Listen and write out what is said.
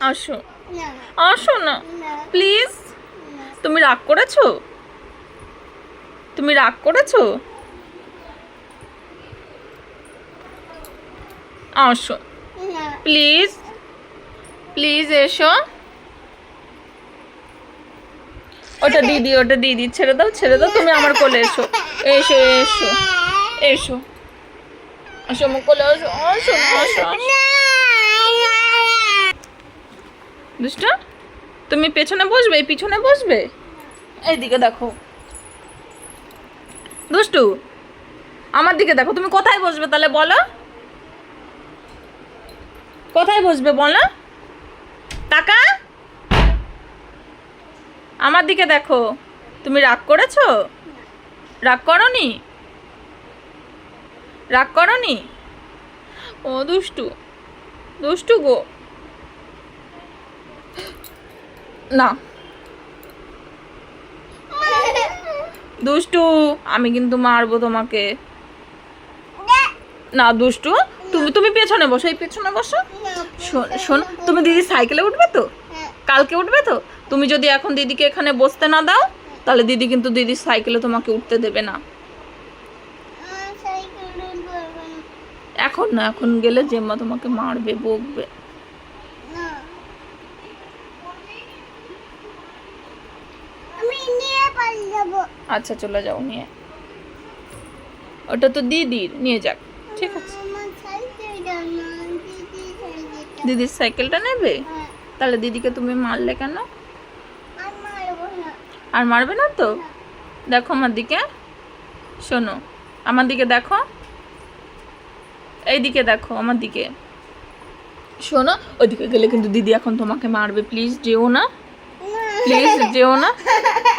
আসো। আসো না। প্লিজ। তুমি রাগ করেছ? তুমি রাগ করেছ? আসো। প্লিজ। প্লিজ এসো। ওটা দিদি ওটা দিদি। ছেড়ে দাও ছেড়ে দাও তুমি আমার কোলে এসো। এসো এসো। এসো। আসো আমার কোলে আসো আসো আসো আসো। দুষ্ট? তুমি পেছনে বসবে পিছনে বসবে? এইদিকে দেখো। দুষ্টু, আমার দিকে দেখো, তুমি কোথায় বসবে তাহলে বলো? কোথায় বসবে বলো? টাকা? আমার দিকে দেখো। তুমি রাগ করেছ? রাগ করনি? রাগ করনি? ও দুষ্টু দুষ্টু গো। না। দুষ্টু আমি কিন্তু মারবো তোমাকে। না দুষ্টু তুমি তুমি পেছনে বসো এই পেছনে বসো। শোন- তুমি দিদি সাইকেলে উঠবে তো? কালকে উঠবে তো? তুমি যদি এখন দিদিকে এখানে বসতে না দাও তাহলে দিদি কিন্তু দিদির সাইকেলে তোমাকে উঠতে দেবে না। এখন না এখন গেলে জেম্মা তোমাকে মারবে বকবে আমি নিয়ে পালিয়ে যাব আচ্ছা চলে যাও নিয়ে। ওটা তো দিদির নিয়ে যাক ঠিক আছে। দিদির সাইকেলটা। নেবে? হ্যাঁ, তাহলে দিদিকে তুমি মারলে কেন? আর মারবো না। তো? দেখো আমার দিকে। শোনো আমার দিকে দেখো। এইদিকে দেখো আমার দিকে। শোনো ওইদিকে গেলে কিন্তু দিদি এখন তোমাকে মারবে প্লিজ যেও না। প্লিজ যেও না।